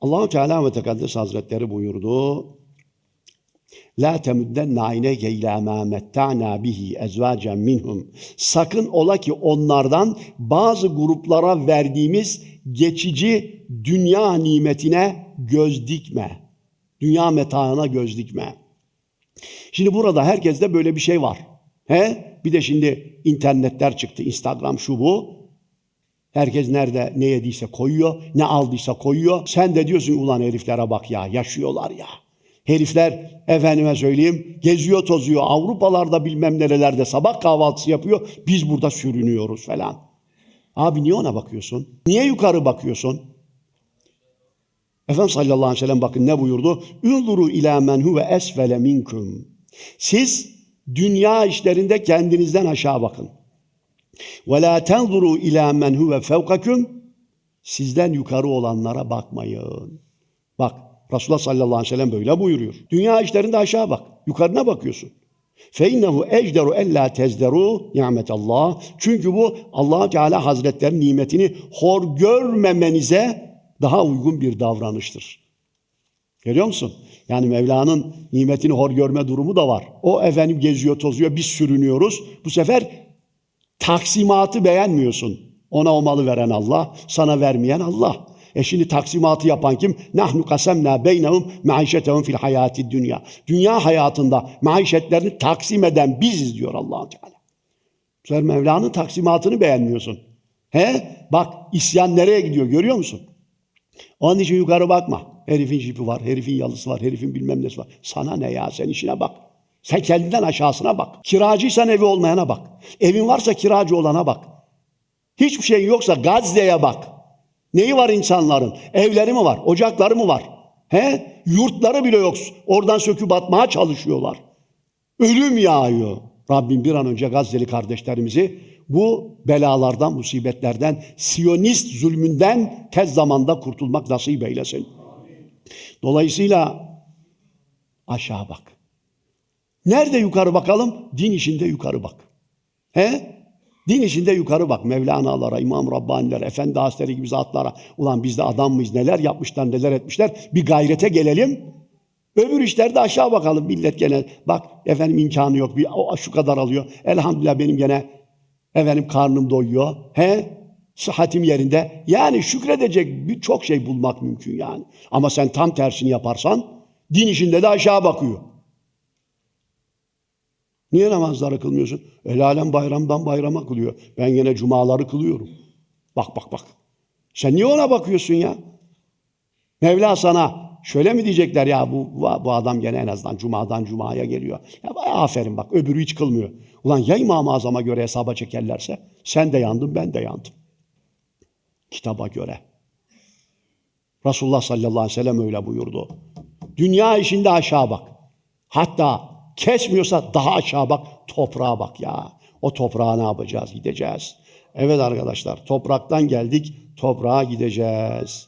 Allahu Teala ve Tekaddes Hazretleri buyurdu. La temuddenne ayneke ila ma metta'na bihi ezvacen minhum. Sakın ola ki onlardan bazı gruplara verdiğimiz geçici dünya nimetine göz dikme. Dünya metaına göz dikme. Şimdi burada herkeste böyle bir şey var. He? Bir de şimdi internetler çıktı. Instagram şu bu. Herkes nerede ne yediyse koyuyor, ne aldıysa koyuyor. Sen de diyorsun ulan heriflere bak ya, yaşıyorlar ya. Herifler efendime söyleyeyim geziyor tozuyor. Avrupalarda bilmem nerelerde sabah kahvaltısı yapıyor. Biz burada sürünüyoruz falan. Abi niye ona bakıyorsun? Niye yukarı bakıyorsun? Efendimiz sallallahu aleyhi ve sellem bakın ne buyurdu? Ünzuru ila men huve esfele minkum. Siz dünya işlerinde kendinizden aşağı bakın. Ve la tenzuru ila men huve fevkakum. Sizden yukarı olanlara bakmayın. Bak Resulullah sallallahu aleyhi ve sellem böyle buyuruyor. Dünya işlerinde aşağı bak. Yukarına bakıyorsun. Fe innehu ecderu ella tezderu nimetallah. Çünkü bu Allah Teala Hazretlerinin nimetini hor görmemenize daha uygun bir davranıştır. Görüyor musun? Yani Mevla'nın nimetini hor görme durumu da var. O efendim geziyor, tozuyor, biz sürünüyoruz. Bu sefer taksimatı beğenmiyorsun. Ona o malı veren Allah, sana vermeyen Allah. E şimdi taksimatı yapan kim? Nahnu kasemna beynehum maişetehum fil hayati dünya. Dünya hayatında maişetlerini taksim eden biziz diyor allah Teala. Sefer Mevla'nın taksimatını beğenmiyorsun. He? Bak isyan nereye gidiyor görüyor musun? Onun için yukarı bakma. Herifin jipi var, herifin yalısı var, herifin bilmem nesi var. Sana ne ya sen işine bak. Sen kendinden aşağısına bak. Kiracıysan evi olmayana bak. Evin varsa kiracı olana bak. Hiçbir şey yoksa Gazze'ye bak. Neyi var insanların? Evleri mi var? Ocakları mı var? He? Yurtları bile yok. Oradan söküp atmaya çalışıyorlar. Ölüm yağıyor. Rabbim bir an önce Gazze'li kardeşlerimizi bu belalardan, musibetlerden, Siyonist zulmünden tez zamanda kurtulmak nasip eylesin. Dolayısıyla aşağı bak. Nerede yukarı bakalım? Din işinde yukarı bak. He? Din işinde yukarı bak. Mevlana'lara, İmam Rabbani'lere, Efendi Hazretleri gibi zatlara. Ulan biz de adam mıyız? Neler yapmışlar, neler etmişler? Bir gayrete gelelim. Öbür işlerde aşağı bakalım. Millet gene bak efendim imkanı yok. Bir, o şu kadar alıyor. Elhamdülillah benim gene efendim karnım doyuyor. He? Sıhhatim yerinde. Yani şükredecek birçok şey bulmak mümkün yani. Ama sen tam tersini yaparsan din işinde de aşağı bakıyor. Niye namazları kılmıyorsun? El alem bayramdan bayrama kılıyor. Ben yine cumaları kılıyorum. Bak bak bak. Sen niye ona bakıyorsun ya? Mevla sana şöyle mi diyecekler ya bu, bu adam gene en azından cumadan cumaya geliyor. Ya aferin bak öbürü hiç kılmıyor. Ulan ya İmam-ı Azam'a göre hesaba çekerlerse sen de yandın ben de yandım. Kitaba göre. Resulullah sallallahu aleyhi ve sellem öyle buyurdu. Dünya işinde aşağı bak. Hatta kesmiyorsa daha aşağı bak, toprağa bak ya. O toprağa ne yapacağız? Gideceğiz. Evet arkadaşlar, topraktan geldik, toprağa gideceğiz.